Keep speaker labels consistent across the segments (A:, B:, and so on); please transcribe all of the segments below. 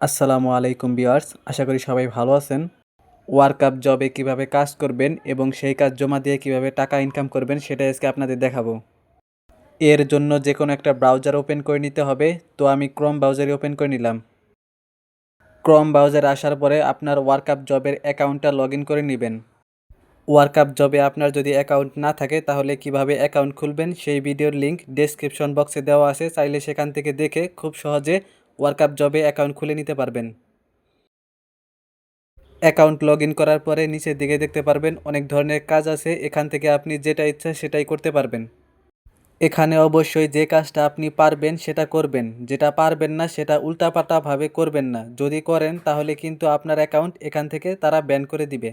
A: আসসালামু আলাইকুম বিয়ার্স আশা করি সবাই ভালো আছেন। ওয়ার্কআপ জবে কীভাবে কাজ করবেন এবং সেই কাজ জমা দিয়ে কীভাবে টাকা ইনকাম করবেন সেটা আজকে আপনাদের দেখাবো। এর জন্য যে কোনো একটা ব্রাউজার ওপেন করে নিতে হবে, তো আমি ক্রোম ব্রাউজারে ওপেন করে নিলাম। ক্রোম ব্রাউজার আসার পরে আপনার ওয়ার্কআপ জবের অ্যাকাউন্টটা লগ করে নেবেন। ওয়ার্কআপ জবে আপনার যদি অ্যাকাউন্ট না থাকে, তাহলে কীভাবে অ্যাকাউন্ট খুলবেন সেই ভিডিওর লিঙ্ক ডেসক্রিপশন বক্সে দেওয়া আছে, চাইলে সেখান থেকে দেখে খুব সহজে ওয়ার্কআপ জবে অ্যাকাউন্ট খুলে নিতে পারবেন। অ্যাকাউন্ট লগ ইন করার পরে নিচের দিকে দেখতে পারবেন অনেক ধরনের কাজ আছে, এখান থেকে আপনি যেটা ইচ্ছা সেটাই করতে পারবেন। এখানে অবশ্যই যে কাজটা আপনি পারবেন সেটা করবেন, যেটা পারবেন না সেটা উল্টাপাল্টাভাবে করবেন না। যদি করেন তাহলে কিন্তু আপনার অ্যাকাউন্ট এখান থেকে তারা ব্যান করে দিবে।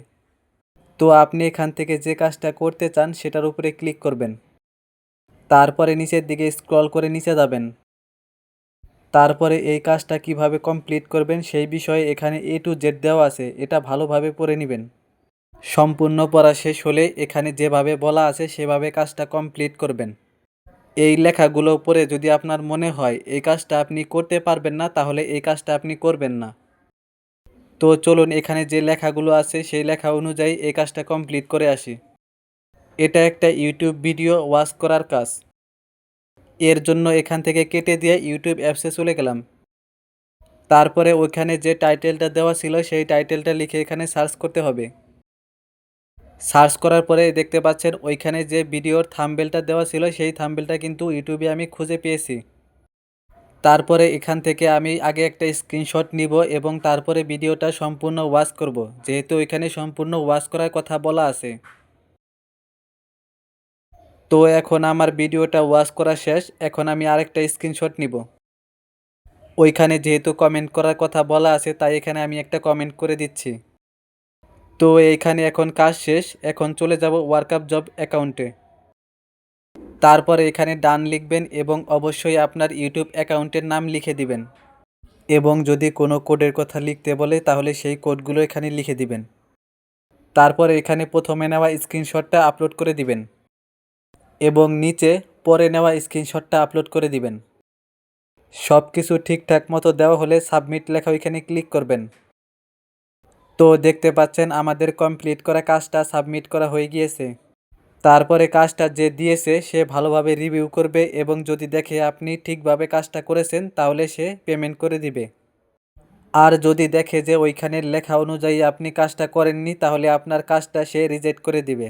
A: তো আপনি এখান থেকে যে কাজটা করতে চান সেটার উপরে ক্লিক করবেন। তারপরে নিচের দিকে স্ক্রল করে নিচে যাবেন। তারপরে এই কাজটা কীভাবে কমপ্লিট করবেন সেই বিষয়ে এখানে এ টু জেড দেওয়া আছে, এটা ভালোভাবে পড়ে নেবেন। সম্পূর্ণ পড়া শেষ হলে এখানে যেভাবে বলা আছে সেভাবে কাজটা কমপ্লিট করবেন। এই লেখাগুলো পড়ে যদি আপনার মনে হয় এই কাজটা আপনি করতে পারবেন না, তাহলে এই কাজটা আপনি করবেন না। তো চলুন এখানে যে লেখাগুলো আছে সেই লেখা অনুযায়ী এই কাজটা কমপ্লিট করে আসি। এটা একটা ইউটিউব ভিডিও ওয়াচ করার কাজ। এর জন্য এখান থেকে কেটে দিয়ে ইউটিউব অ্যাপসে চলে গেলাম। তারপরে ওইখানে যে টাইটেলটা দেওয়া ছিল, সেই টাইটেলটা লিখে এখানে সার্চ করতে হবে। সার্চ করার পরে দেখতে পাচ্ছেন, ওইখানে যে ভিডিওর থাম্বেলটা দেওয়া ছিল, সেই থাম্বেলটা কিন্তু ইউটিউবে আমি খুঁজে পেয়েছি। তারপরে এখান থেকে আমি আগে একটা স্ক্রিনশট নিব এবং তারপরে ভিডিওটা সম্পূর্ণ ওয়াচ করব। যেহেতু ওইখানে সম্পূর্ণ ওয়াচ করার কথা বলা আছে। তো এখন আমার ভিডিওটা ওয়াচ করা শেষ, এখন আমি আরেকটা স্ক্রিনশট নিব। ওইখানে যেহেতু কমেন্ট করার কথা বলা আছে, তাই এখানে আমি একটা কমেন্ট করে দিচ্ছি। তো এইখানে এখন কাজ শেষ, এখন চলে যাব ওয়ার্কআপ জব অ্যাকাউন্টে তারপর এখানে ডান লিখবেন এবং অবশ্যই আপনার ইউটিউব অ্যাকাউন্টের নাম লিখে দিবেন। এবং যদি কোনো কোডের কথা লিখতে বলে, তাহলে সেই কোডগুলো এখানে লিখে দিবেন। তারপর এখানে প্রথমে নেওয়া স্ক্রিনশটটা আপলোড করে দিবেন। এবং নিচে পরে নেওয়া স্ক্রিনশটটা আপলোড করে দিবেন। সব কিছু ঠিকঠাক মতো দেওয়া হলে সাবমিট লেখা ওইখানে ক্লিক করবেন। তো দেখতে পাচ্ছেন আমাদের কমপ্লিট করা কাজটা সাবমিট করা হয়ে গিয়েছে। তারপরে কাজটা যে দিয়েছে সে ভালোভাবে রিভিউ করবে এবং যদি দেখে আপনি ঠিকভাবে কাজটা করেছেন তাহলে সে পেমেন্ট করে দিবে। আর যদি দেখে যে ওইখানের লেখা অনুযায়ী আপনি কাজটা করেননি তাহলে আপনার কাজটা সে রিজেক্ট করে দিবে।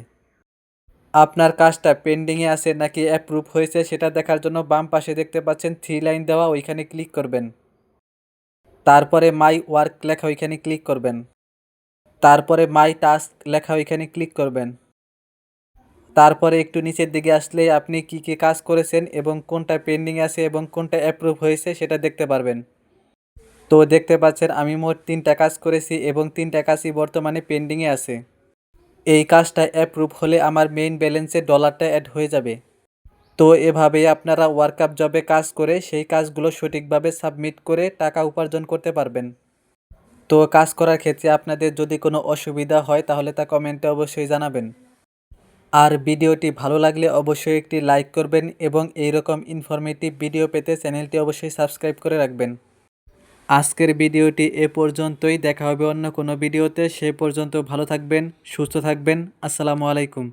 A: আপনার কাজটা পেন্ডিংয়ে আছে নাকি অ্যাপ্রুভ হয়েছে সেটা দেখার জন্য বাম পাশে দেখতে পাচ্ছেন থ্রি লাইন দেওয়া, ওইখানে ক্লিক করবেন। তারপরে মাই ওয়ার্ক লেখা, ওইখানে ক্লিক করবেন। তারপরে মাই টাস্ক লেখা, ওইখানে ক্লিক করবেন। তারপরে একটু নিচের দিকে আসলে আপনি কি কি কাজ করেছেন এবং কোনটা পেন্ডিং আছে এবং কোনটা অ্যাপ্রুভ হয়েছে সেটা দেখতে পারবেন। তো দেখতে পাচ্ছেন আমি মোট তিনটা কাজ করেছি এবং তিনটা কাজই বর্তমানে পেন্ডিংয়ে আছে। এই কাজটা অ্যাপ্রুভ হলে আমার মেইন ব্যালেন্সে ডলারটা অ্যাড হয়ে যাবে। তো এভাবেই আপনারা ওয়ার্কআপ জবে কাজ করে সেই কাজগুলো সঠিকভাবে সাবমিট করে টাকা উপার্জন করতে পারবেন। তো কাজ করার ক্ষেত্রে আপনাদের যদি কোনো অসুবিধা হয় তাহলে তা কমেন্টে অবশ্যই জানাবেন। আর ভিডিওটি ভালো লাগলে অবশ্যই একটি লাইক করবেন এবং এইরকম ইনফরমেটিভ ভিডিও পেতে চ্যানেলটি অবশ্যই সাবস্ক্রাইব করে রাখবেন। আজকের ভিডিওটি এ পর্যন্তই। দেখা হবে অন্য কোনো ভিডিওতে। সে পর্যন্ত ভালো থাকবেন, সুস্থ থাকবেন। আসসালামু আলাইকুম।